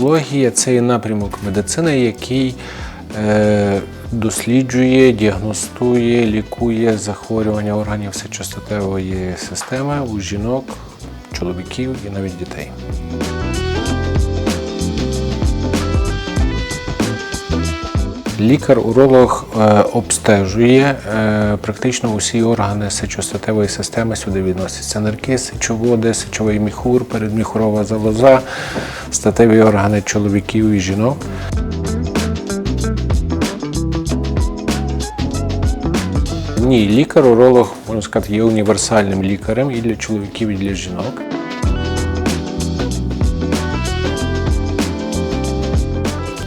урологія це є напрямок медицини, який е, досліджує, діагностує, лікує захворювання органів сечостатевої системи у жінок, чоловіків і навіть дітей. Лікар-уролог е, обстежує е, практично усі органи сечостатевої системи. Сюди відносяться нирки, сечоводи, сечовий міхур, передміхурова залоза, статеві органи чоловіків і жінок. Ні, лікар-уролог, можна сказати, є універсальним лікарем і для чоловіків, і для жінок.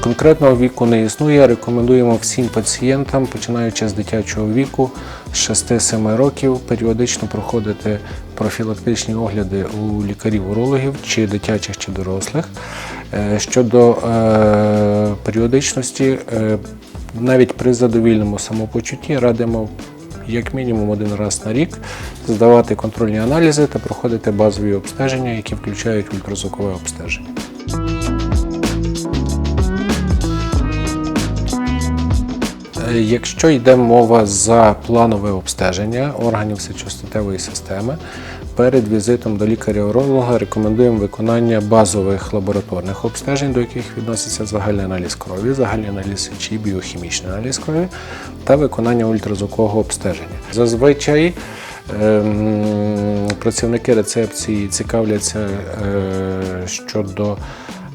Конкретного віку не існує. Рекомендуємо всім пацієнтам, починаючи з дитячого віку, з 6-7 років, періодично проходити профілактичні огляди у лікарів-урологів, чи дитячих, чи дорослих. Е, Щодо е, періодичності, е, навіть при задовільному самопочутті радимо як мінімум один раз на рік здавати контрольні аналізи та проходити базові обстеження, які включають ультразвукове обстеження. Якщо йде мова за планове обстеження органів сечостатевої системи, перед візитом до лікаря-уролога рекомендуємо виконання базових лабораторних обстежень, до яких відноситься загальний аналіз крові, загальний аналіз сечі, біохімічний аналіз крові та виконання ультразвукового обстеження. Зазвичай ем, працівники рецепції цікавляться е, щодо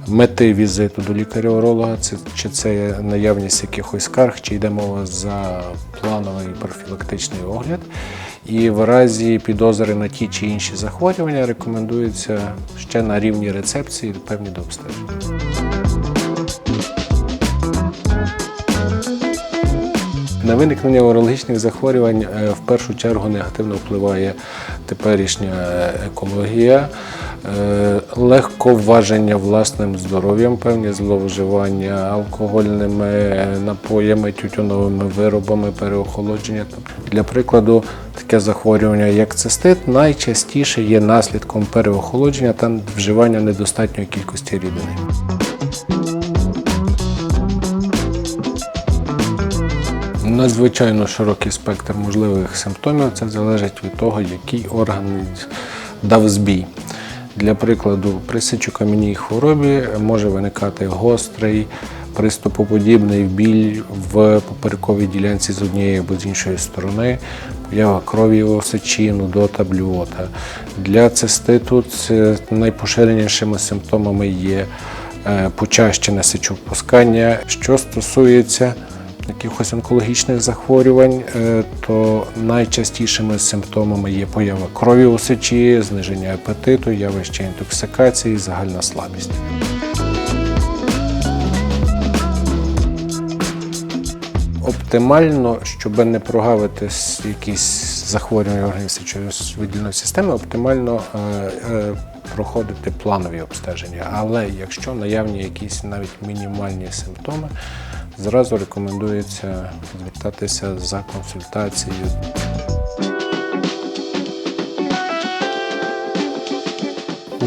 мети візиту до лікаря-уролога, чи це наявність якихось скарг, чи йде мова за плановий профілактичний огляд. І в разі підозри на ті чи інші захворювання рекомендується ще на рівні рецепції певні до обстеження. На виникнення урологічних захворювань е, в першу чергу негативно впливає теперішня екологія, е, легковаження власним здоров'ям, певні зловживання алкогольними е, напоями, тютюновими виробами, переохолодження. Для прикладу, таке захворювання, як цистит, найчастіше є наслідком переохолодження та вживання недостатньої кількості рідини. Надзвичайно широкий спектр можливих симптомів. Це залежить від того, який орган дав збій. Для прикладу, при сечокам'яній хворобі може виникати гострий, приступоподібний біль в поперековій ділянці з однієї або з іншої сторони, поява крові у сечі, нудота, блювота. Для циститу найпоширенішими симптомами є е, почащене сечовпускання. Що стосується якихось онкологічних захворювань, е, то найчастішими симптомами є поява крові у сечі, зниження апетиту, явище інтоксикації, загальна слабість. Оптимально, щоб не прогавити якісь захворювання органів сечовидільної системи, оптимально е, е, проходити планові обстеження. Але якщо наявні якісь навіть мінімальні симптоми, зразу рекомендується звертатися за консультацією.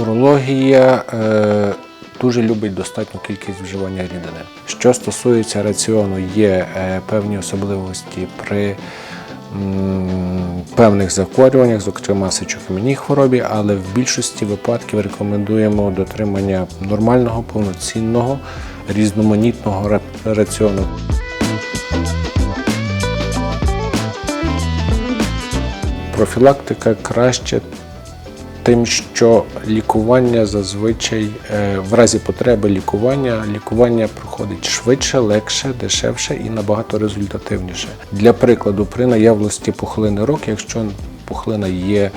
Урологія е, дуже любить достатню кількість вживання рідини. Що стосується раціону, є е, певні особливості при м, певних захворюваннях, зокрема сечокам'яній хворобі, але в більшості випадків рекомендуємо дотримання нормального, повноцінного, різноманітного ра- раціону. Профілактика краще тим, що лікування зазвичай е, в разі потреби лікування, лікування проходить швидше, легше, дешевше і набагато результативніше. Для прикладу, при наявності пухлини рук, якщо пухлина є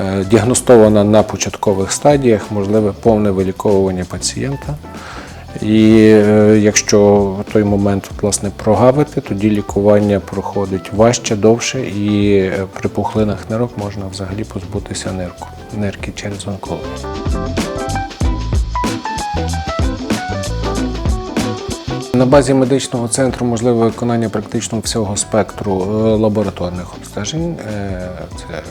е, діагностована на початкових стадіях, можливе повне виліковування пацієнта. І е, якщо той момент власне прогавити, тоді лікування проходить важче, довше, і е, при пухлинах нирок можна взагалі позбутися нирку, нирки через онкологію. На базі медичного центру можливе виконання практично всього спектру е, лабораторних обстежень. Це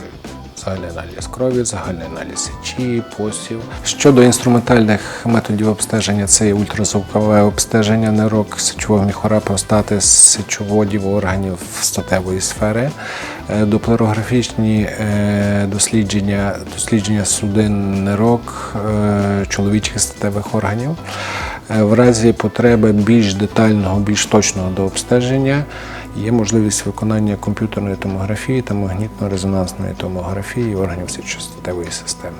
загальний аналіз крові, загальний аналіз сечі, посів. Щодо інструментальних методів обстеження, це є ультразвукове обстеження нирок, сечового міхора, простати, сечоводів, органів статевої сфери, Е, доплерографічні е, дослідження, дослідження судин нирок, е, чоловічих статевих органів. Е, В разі потреби більш детального, більш точного до обстеження є можливість виконання комп'ютерної томографії та магнітно-резонансної томографії органів сечостатевої системи.